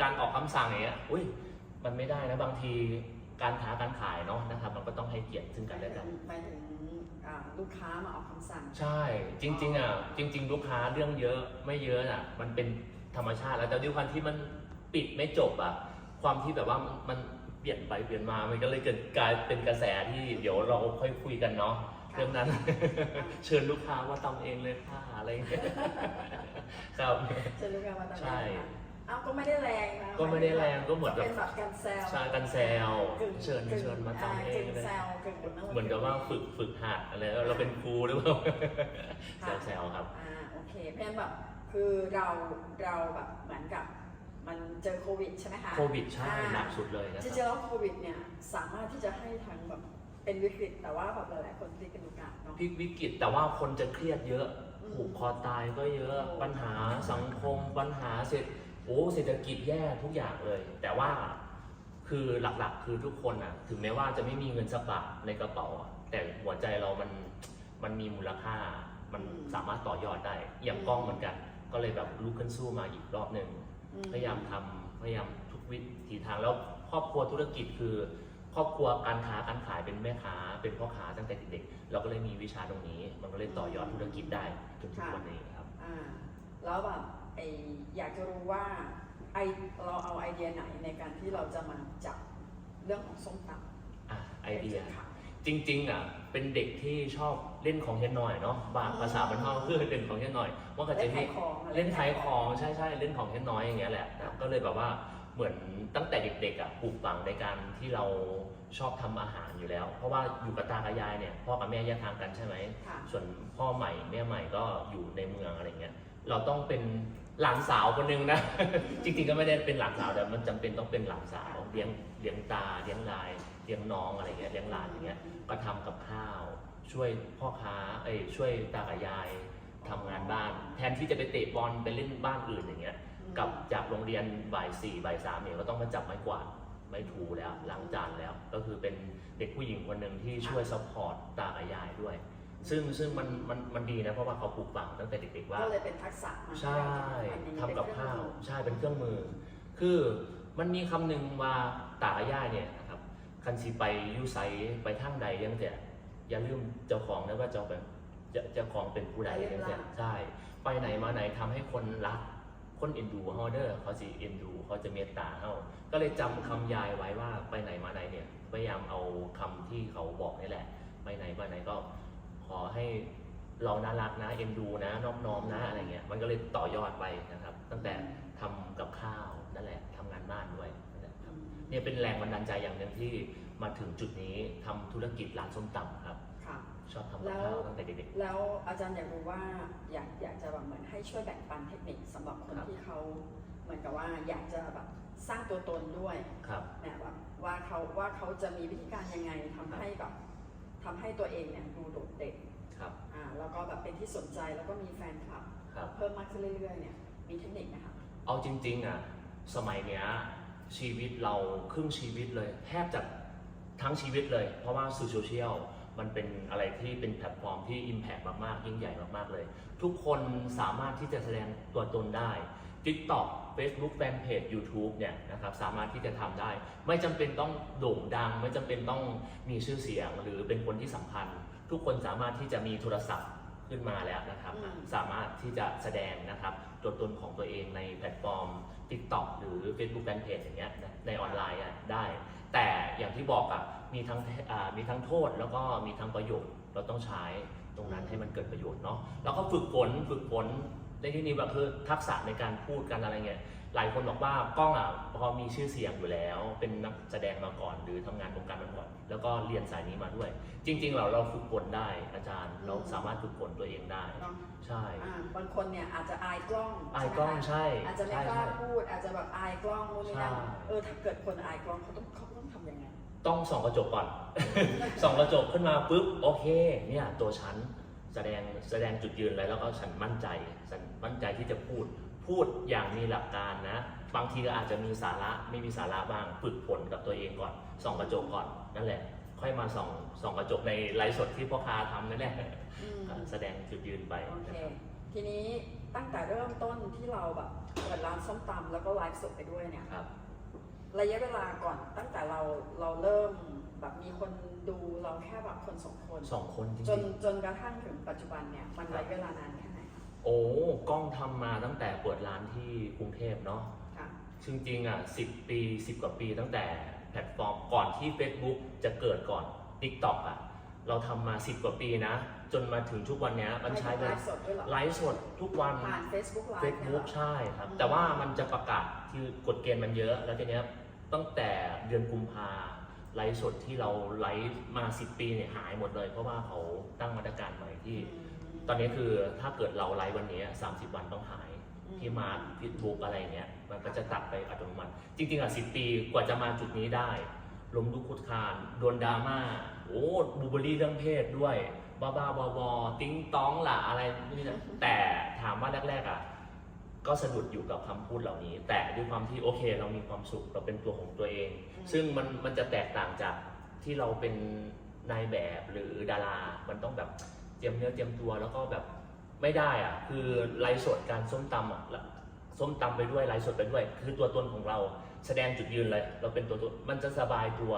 การออกคำสั่งอย่างเงี้ยอุ้ยมันไม่ได้นะบางทีการค้าการขายเนาะนะครับ มันก็ต้องให้เกียรติซึ่งกันและกันหมายถึงอ่าลูกค้ามาออกคำสั่ง ใช่จริงๆอะจริง ๆ ลูกค้าเรื่องเยอะไม่เยอะอะมันเป็นธรรมชาติแล้วแต่ด้วยความที่มันปิดไม่จบอะความที่แบบว่ามันเปลี่ยนไปเปลี่ยนมามันก็เลยเกิดกลายเป็นกระแสที่เดี๋ยวเราค่อยคุยกันเนาะค่ะเรื่องนั้นเชิญลูกค้าว่าทำเองเลยค่ะอะไรอย่างเงี้ยครับเจะลูกค้ามาตั้งใช่ เอ้าก็ไม่ได้แรงนะก็ไม่ได้แรงก็เหมือนกับ เป็นแบบการแซวใช่การแซวกึ่งเชิญกึ่งเชิญมาทำเองกึ่งเลยแซวกึ่งเหมือนกับว่าฝึกฝึกหัดอะไรเราเป็นครูหรือเปล่าแซวๆครับอ่าโอเคเพราะฉะนั้นแบบคือเราเราแบบเหมือนกับมันเจอโควิดใช่ไหมคะโควิดใช่อ่าหนักสุดเลยนะจคริงๆรับแล้วโควิดเนี่ยสามารถที่จะให้ทั้งแบบเป็นวิกฤตแต่ว่าแบบหลายๆคนที่เป็นโอกาสเนาะพลิกวิกฤตแต่ว่าคนจะเครียดเยอะอืมผูกคอตายก็เยอะโอ้ปัญหาสังคมปัญหาเศรษฐ โอ้เศรษฐกิจแย่ทุกอย่างเลย แต่ว่าคือหลักๆ คือทุกคนอะ ถึงแม้ว่าจะไม่มีเงินสักบาทในกระเป๋าอะแต่หัวใจเรามันมันมีมูลค่า มันสามารถต่อยอดได้ อย่างกล้องเหมือนกัน ก็เลยแบบลุกขึ้นสู้มาอีกรอบหนึ่งอืพยายามทำพยายามทุกวิถีทางแล้วครอบครัวธุรกิจคือ ครอบครัวการค้าการขายเป็นแม่ค้าเป็นพ่อค้าตั้งแต่เด็กๆเราก็เลยมีวิชาตรงนี้ มันก็เลยต่อยอดธุรกิจได้จนทุกวันนี้ครับ อ่าแล้วแบบ ไออยากจะรู้ว่าไอเราเอาไอเดียไหนในการที่เราจะมาจับเรื่องของส้มตำอะไอเดียป็นจุขายจริงๆอะเป็นเด็กที่ชอบเล่นของเฮียนหน่อยเนาะบาอืมภาษาบรรเทาคือเล่นของเฮียนหน่อยว่าก็เล่จะนมีขายของอะไร เล่นขายของใช่ใช่เล่นของเฮียนน้อยอย่างเงี้ยแหละนะก็เลยแบบว่าเหมือนตั้งแต่เด็กๆอะปลูกฝังในการที่เราชอบทำอาหารอยู่แล้ว เพราะว่าอยู่กับตากับยายเนี่ยพ่อกับแม่แยกทางกันใช่ไหม ค่ะ ส่วนพ่อใหม่แม่ใหม่ก็อยู่ในเมืองอะไรเงี้ย เราต้องเป็น หลานสาวคนหนึงนะ จริงๆก็ไม่ได้เป็นหลานสาวแต่มันจำเป็นต้องเป็นหลานสาวเลี้ยงเลี้ยงตาเลี้ยงยายเลี้ยงน้องอะไรเงี้ยเลี้ยงหลานอย่างเงี้ยก็ทำกับข้าว ช่วยพ่อค้าเอ้ยช่วยตากับยายทำงานบ้าน แทนที่จะไปเตะบอลไปเล่นบ้านอื่นอย่างเงี้ยกลับจากโรงเรียนบ่ายสี่บ่ายสามเนี่ยก็ต้องมาจับไม้กวาดไม้ถูแล้วล้างจานแล้ว ก็คือเป็นเด็กผู้หญิงคนหนึ่งที่ช่วยซัพพอร์ตตากับยายด้วย ซึ่งซึ่งมันมันมันดีนะ เพราะว่าเขาปลูกฝังตั้งแต่เด็กๆว่า ก็เลยเป็นทักษะมาใช่อันนี้ทำกับข้าวเป็นเครื่องมือใช่เป็นเครื่องมือ คือมันมีคำหนึ่งว่าตากับย่าเนี่ยนะครับคันสีไปอยูไซไปทางใดยังแต่อย่าลืมเจ้าของนะว่าเจ้าเป็นเจ้าเจ้าของเป็นผู้ใดยังแต่ใช่ไปไหนมาไหนทำให้คนรักคนเอ็นดูเฮาเด้อเขาสิเอ็นดูเขาจะเมตตาเฮาก็เลยจำคำยายไว้ว่าไปไหนมาไหนเนี่ยพยายามเอาคำที่เขาบอกนี่แหละ ไปไหนมาไหนก็ ขอให้เราน่ารักนะเอ็นดูนะน้อมน้อมนะอะไรเงี้ยมันก็เลยต่อยอดไปนะครับ ตั้งแต่ทำกับข้าวนั่นแหละทำงานบ้านด้วยนั่นแหละครับเนี่ยเป็นแรงบันดาลใจอย่างหนึ่งที่มาถึงจุดนี้ทำธุรกิจร้านส้มตำครับค่ะชอบทำกับข้าวตั้งแต่เด็กแล้วอาจารย์อยากรู้ว่าอยากอยากจะแบบเหมือนให้ช่วยแบ่งปันเทคนิคสำหรับคนครับที่เขาเหมือนกับว่าอยากจะแบบสร้างตัวตนด้วยๆครับเนี่ยแบบว่าเขาว่าเขาจะมีวิธีการยังไงทำให้แบบ ทำให้ตัวเองเนี่ยดูโดดเด่นครับอ่าแล้วก็แบบเป็นที่สนใจแล้วก็มีแฟนคลับ ครับ เพิ่มมากขึ้นเรื่อยๆเนี่ยมีเทคนิคไหมคะเอาจริงๆอะสมัยเนี้ยชีวิตเราครึ่งชีวิตเลยแทบจะทั้งชีวิตเลย เพราะว่าสื่อโซเชียลมันเป็นอะไรที่เป็นแพลตฟอร์มที่ Impact มากๆ ยิ่งใหญ่มากๆเลย ทุกคนสามารถที่จะแสดงตัวตนได้ TikTok Facebook Fanpage YouTube เนี่ยนะครับสามารถที่จะทำได้ ไม่จำเป็นต้องโด่งดัง ไม่จำเป็นต้องมีชื่อเสียงหรือเป็นคนที่สำคัญ ทุกคนสามารถที่จะมีโทรศัพท์ขึ้นมาแล้วนะครับ อืม สามารถที่จะแสดงนะครับตัวตนของตัวเองในแพลตฟอร์ม TikTok หรือ Facebook Fanpage อย่างเงี้ยนะในออนไลน์อะได้ แต่อย่างที่บอกอะมีทั้งอ่ามีทั้งโทษแล้วก็มีทั้งประโยชน์เราต้องใช้ตรงนั้นให้มันเกิดประโยชน์เนาะแล้วก็ฝึกฝนฝึกฝน ในที่นี้แบบคือทักษะในการพูดกันอะไรเงี้ยหลายคนบอกว่ากล้องอะพอมีชื่อเสียงอยู่แล้ว เป็นนักแสดงมาก่อน หรือทำงานวงการมาก่อน แล้วก็เรียนสายนี้มาด้วย จริง ๆ เราเราฝึกฝนได้อาจารย์เราสามารถฝึกฝนตัวเองได้เนาะใช่อ่าบางคนเนี่ยอาจจะอายกล้องอายกล้องใช่ไหมคะใช่อาจจะไม่ใช่กล้าใช่พูด อาจจะแบบอายกล้องนู่นนี่นั่นใช่เออถ้าเกิดคนอายกล้องเขาต้องเขาต้องทำยังไงต้องส่องกระจกก่อนส่องกระจกขึ้นมาปุ๊บโอเค เนี่ยตัวฉัน แสดงแสดงจุดยืนอะไรแล้วก็ฉันมั่นใจฉันมั่นใจที่จะพูดพูดอย่างมีหลักการนะ บางทีก็อาจจะมีสาระไม่มีสาระบ้างฝึกฝนกับตัวเองก่อนส่องกระจกก่อนนั่นแหละ ค่อยมาส่องส่องกระจกในไลฟ์สดที่พ่อค้าทำนั่นแหละอืมแสดงจุดยืนไปโอเคนะครับทีนี้ตั้งแต่เริ่มต้นที่เราแบบเปิดร้านส้มตำแล้วก็ไลฟ์สดไปด้วยเนี่ยครับระยะเวลาก่อนตั้งแต่เราเราเริ่ม แบบมีคนดูเราแค่แบบคนสองคนสองคนจจรินงจนกระทั่งถึงปัจจุบันเนี่ยมันระยะเวลานานแค่ไหนคะๆโอ้กล้องทำมาตั้งแต่เปิดร้านที่กรุงเทพเนาะ ค่ะจริงๆอะสิปีสิบกว่าปีตั้งแต่แพลตฟอร์มก่อนที่ Facebook จะเกิดก่อน TikTok อะเราทำมา 10 กว่าปีนะ จนมาถึงทุกวันเนี้ยมันใช้ไลเวลาฟ์สดด้วยเหรอไลฟ์สดทุกวัน ผ่าน Facebook ไลฟ์ Facebook ใช่ครับอืมแต่ว่ามันจะประกาศคือกฎเกณฑ์มันเยอะ แล้วทีเนี้ยตั้งแต่เดือนกุมภา ไลฟ์สดที่เราไลฟ์มา10ปีเนี่ยหายหมดเลย เพราะว่าเขาตั้งมาตรการใหม่ที่ ตอนนี้คือถ้าเกิดเราไลฟ์วันนี้ 30 วันต้องหายที่มาฟิตบุ๊กอะไรเงี้ยมันก็จะตัดไปอัตโนมัติ จริง ๆอะสิปีกว่าจะมาจุดนี้ได้ล้มลุกคลุดคลานโดนดราม่าโอ้บูเบอรี่เรื่องเพศด้วยบ้าบ้าบอบอติ้งต้องล่ะอะไรนี่นะแต่ถามว่าแรกๆอะ ก็สะดุดอยู่กับคำพูดเหล่านี้ แต่ด้วยความที่โอเค เรามีความสุขเราเป็นตัวของตัวเองอืมซึ่งมันมันจะแตกต่างจากที่เราเป็นนายแบบหรือดารา มันต้องแบบเตรียมเนื้อเตรียมตัวแล้วก็แบบไม่ได้อะคือไลฟ์สดการส้มตำอะละส้มตำไปด้วยไลฟ์สดไปด้วย คือตัวตนของเราแสดงจุดยืนเลย เราเป็นตัวตนมันจะสบายตัว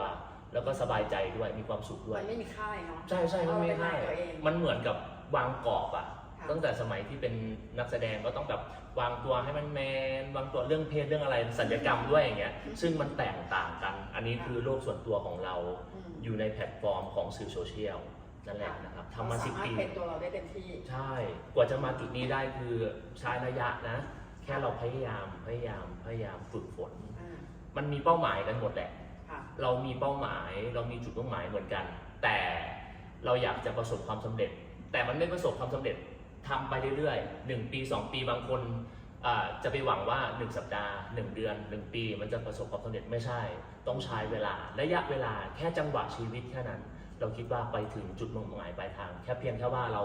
แล้วก็สบายใจด้วยมีความสุขด้วยมันไม่มีค่ายเนาะใช่ใช่มันไม่เราเป็นใช่นายตัวเองมันเหมือนกับวางกรอบอะค่ะ ตั้งแต่สมัยที่เป็นนักแสดงก็ต้องแบบวางตัวให้มันแมนวางตัวเรื่องเพศเรื่องอะไรสัญญกรรมด้วยอย่างเงี้ยซึ่งมันแตกต่างกัน อันนี้คือโลกส่วนตัวของเราอืมอยู่ในแพลตฟอร์มของสื่อโซเชียลนั่นแหละนะครับทำมาเรสิบสรถปีเป็นตัวเราได้เต็มที่ ใช่ กว่าจะมาจุดนี้ได้คือใช้ระยะนะ แค่เราพยายามพยายามพยายามฝึกฝนอ่ามันมีเป้าหมายกันหมดแหละค่ะเรามีเป้าหมายเรามีจุดมุ่งหมายเหมือนกัน แต่เราอยากจะประสบความสำเร็จ แต่มันไม่ประสบความสำเร็จ ทำไปเรื่อยๆหนึ่งปีสองปีบางคนอ่าจะไปหวังว่า 1 สัปดาห์ 1 เดือน 1 ปี มันจะประสบความสำเร็จไม่ใช่ ต้องใช้เวลาระยะเวลาแค่จังหวะชีวิตแค่นั้น เราคิดว่าไปถึงจุดมุ่งหมายปลายทาง แค่เพียงแค่ว่าเรา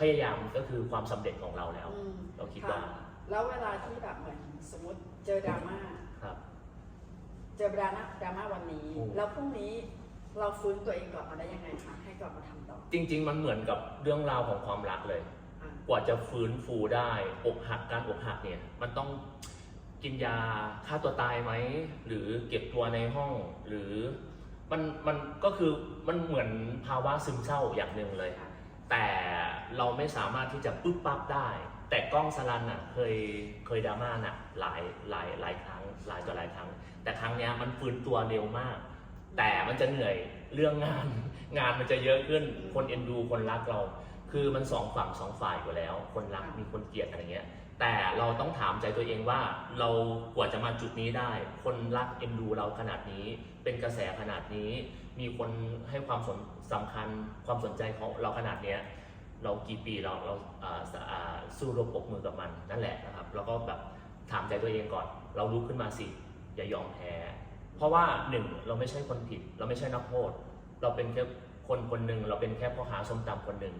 พยายามก็คือความสำเร็จของเราแล้วอืมเราคิดว่าะแล้วเวลาที่แบบเหมือนสมมติเจอดราม่าครับ เจอดราม่าดราม่าวันนี้โอ้แล้วพรุ่งนี้เราฟื้นตัวเองกลับมาได้ยังไงคะให้กลับมาทำต่อ จริง ๆ มันเหมือนกับเรื่องราวของความรักเลยอะ กว่าจะฟื้นฟูได้อกหักการอกหักเนี่ยมันต้องกินยาฆ่าตัวตายไหม หรือเก็บตัวในห้อง หรือมันมันก็คือมันเหมือนภาวะซึมเศร้าอย่างหนึ่งเลยค่ะแต่เราไม่สามารถที่จะปึ๊บปั๊บได้ แต่กล้องสลันอะเคยเคยดราม่านักหลายหลายหลายครั้งหลายต่อหลายครั้ง แต่ครั้งเนี้ยมันฟื้นตัวเร็วมาก แต่มันจะเหนื่อยเรื่องงาน งานมันจะเยอะขึ้นคนเอ็นดูคนรักเรา คือมันสองฝั่งสองฝ่ายอยู่แล้ว คนรักมีคนเกลียดอะไรเงี้ย แต่เราต้องถามใจตัวเองว่าเรากว่าจะมาจุดนี้ได้ คนรักเอ็นดูเราขนาดนี้ เป็นกระแสขนาดนี้ มีคนให้ความสนสำคัญความสนใจของเราขนาดเนี้ยเรากี่ปีเราเราอ่าสอ่าสู้รบปรบมือกับมันนั่นแหละนะครับ แล้วก็แบบถามใจตัวเองก่อน เราลุกขึ้นมาสิ อย่ายอมแพ้ เพราะว่าหนึ่งเราไม่ใช่คนผิด เราไม่ใช่นักโทษ เราเป็นแค่คนคนหนึ่งเราเป็นแค่พ่อค้าส้มตำคนหนึ่ง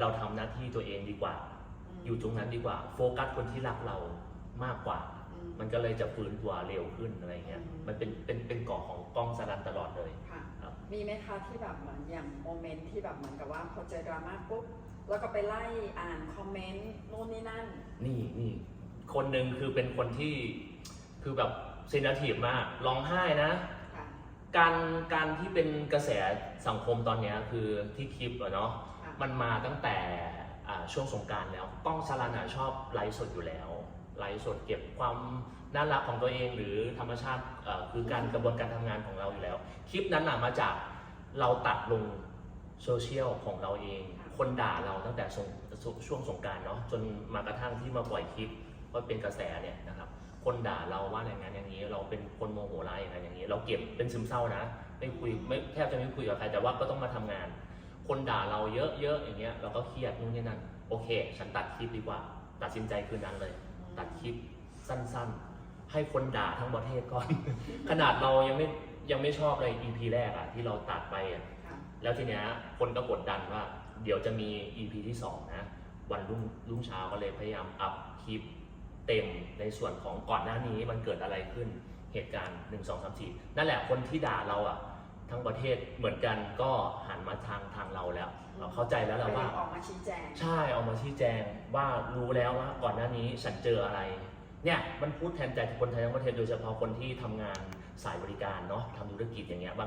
เราทำหน้าที่ตัวเองดีกว่ามอยู่ตรงนั้นดีกว่า โฟกัสคนที่รักเรามากกว่าอืมมันก็เลยจะฟื้นตัวเร็วขึ้นอะไรเงี้ยอืมมันเป็นเป็นเป็นเกาะของกล้องสลันตลอดเลยค่ะครับมีไหมคะที่แบบเหมือนอย่างโมเมนต์ที่แบบเหมือนกับว่าพอเจอดราม่าปุ๊บแล้วก็ไปไล่อ่านคอมเมนต์นู่นนี่นั่น นี่นี่คนหนึ่งคือเป็นคนที่คือแบบเซนทีฟมากร้องไห้นะค่ะการการที่เป็นกระแสสังคมตอนเนี้ยคือที่คลิปอะเนาะค่ะ มันมาตั้งแต่ช่วงสงการแล้วกล้องสารันอะชอบไลฟ์สดอยู่แล้ว ไลฟ์สดเก็บความน่ารักของตัวเองหรือธรรมชาติคือการกระบวนการทำงานของเราอยู่แล้ว คลิปนั้นอะมาจากเราตัดลงโซเชียลของเราเอง คนด่าเราตั้งแต่ช่วงสงการเนาะจนมากระทั่งที่มาปล่อยคลิปว่าเป็นกระแสเนี่ยนะครับคนด่าเราว่าอย่างนั้นอย่างนี้ เราเป็นคนโมโหร้ายอย่างนั้นอย่างนี้ เราเก็บเป็นซึมเศร้านะ ไม่คุยไม่แทบจะไม่คุยกับใครแต่ว่าก็ต้องมาทำงาน คนด่าเราเยอะๆอย่างเงี้ยเราก็เครียดนู่นนี่นั่นโอเค ฉันตัดคลิปดีกว่า ตัดสินใจคืนนั้นเลย ตัดคลิปสั้นๆ ให้คนด่าทั้งประเทศก่อน ขนาดเรายังไม่ยังไม่ชอบเลย EP แรกอะที่เราตัดไปอะค่ะแล้วทีเนี้ยคนก็กดดันว่า เดี๋ยวจะมี EP ที่2นะ วันรุ่งรุ่งเช้าก็เลยพยายามอัพคลิปเต็มในส่วนของก่อนหน้านี้มันเกิดอะไรขึ้นเหตุการณ์1 2 3 4นั่นแหละคนที่ด่าเราอะ ทั้งประเทศเหมือนกันก็หันมาทางทางเราแล้ว เราเข้าใจแล้วแหละว่า ออกมาชี้แจง ใช่เอามาชี้แจงว่ารู้แล้วว่าก่อนหน้านี้ฉันเจออะไร เนี่ยมันพูดแทนใจคนไทยทั้งประเทศโดยเฉพาะคนที่ทำงานสายบริการเนาะทำธุรกิจอย่างเงี้ยบาง